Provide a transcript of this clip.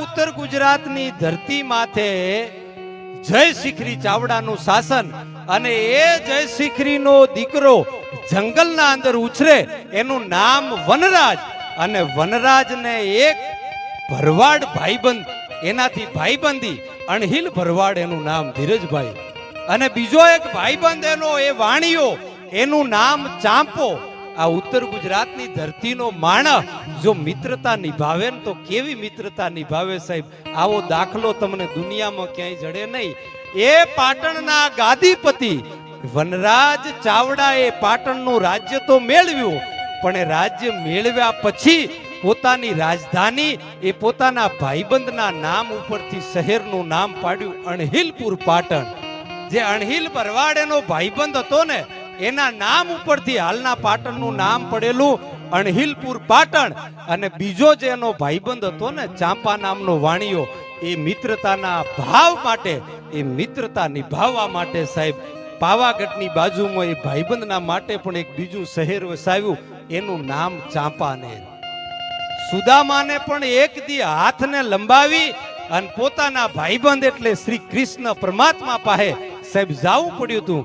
ઉત્તર ગુજરાતની ધરતી માથે જય શિખરી ચાવડાનું શાસન અને એ જય શિખરીનો દીકરો જંગલના અંદર ઉછરે, એનું નામ વનરાજ અને વનરાજને એક ભરવાડ ભાઈબંધ, એનાથી ભાઈબંધી અણહિલ ભરવાડ એનું નામ ધીરજભાઈ. અને બીજો એક ભાઈબંધ એનો એ વાણિયો, એનું નામ ચાંપો આ ઉત્તર ગુજરાતની ધરતીનો માણસ જો મિત્રતા નિભાવે ને તો કેવી મિત્રતા નિભાવે સાહેબ? આવો દાખલો તમને દુનિયામાં ક્યાંય જડે નહીં. એ પાટણના ગાદીપતિ વનરાજ ચાવડા એ પાટણનું રાજ્ય તો મેળવ્યું, પણ એ રાજ્ય મેળવ્યા પછી પોતાની રાજધાની એ પોતાના ભાઈબંધના નામ ઉપરથી શહેરનું નામ પાડ્યું અણહિલપુર પાટણ. જે અણહિલ ભરવાડ એનો ભાઈબંધ હતો ને એના નામ ઉપરથી હાલના પાટણનું નામ પડેલું અણહિલપુર પાટણ. અને બીજો જે એનો ભાઈબંધ હતો ને, ચાંપા નામનો વાણિયો, એ મિત્રતાના ભાવ માટે, એ મિત્રતા નિભાવવા માટે સાહેબ, પાવાગઢની બાજુમાં એ ભાઈબંધના માટે પણ એક બીજું શહેર વસાવ્યું. એનું નામ ચાંપાનેર સુદામાને પણ એક દી હાથને લંબાવી અને પોતાના ભાઈબંધ એટલે શ્રી કૃષ્ણ પરમાત્મા પાસે સાહેબ જાવું પડ્યું હતું.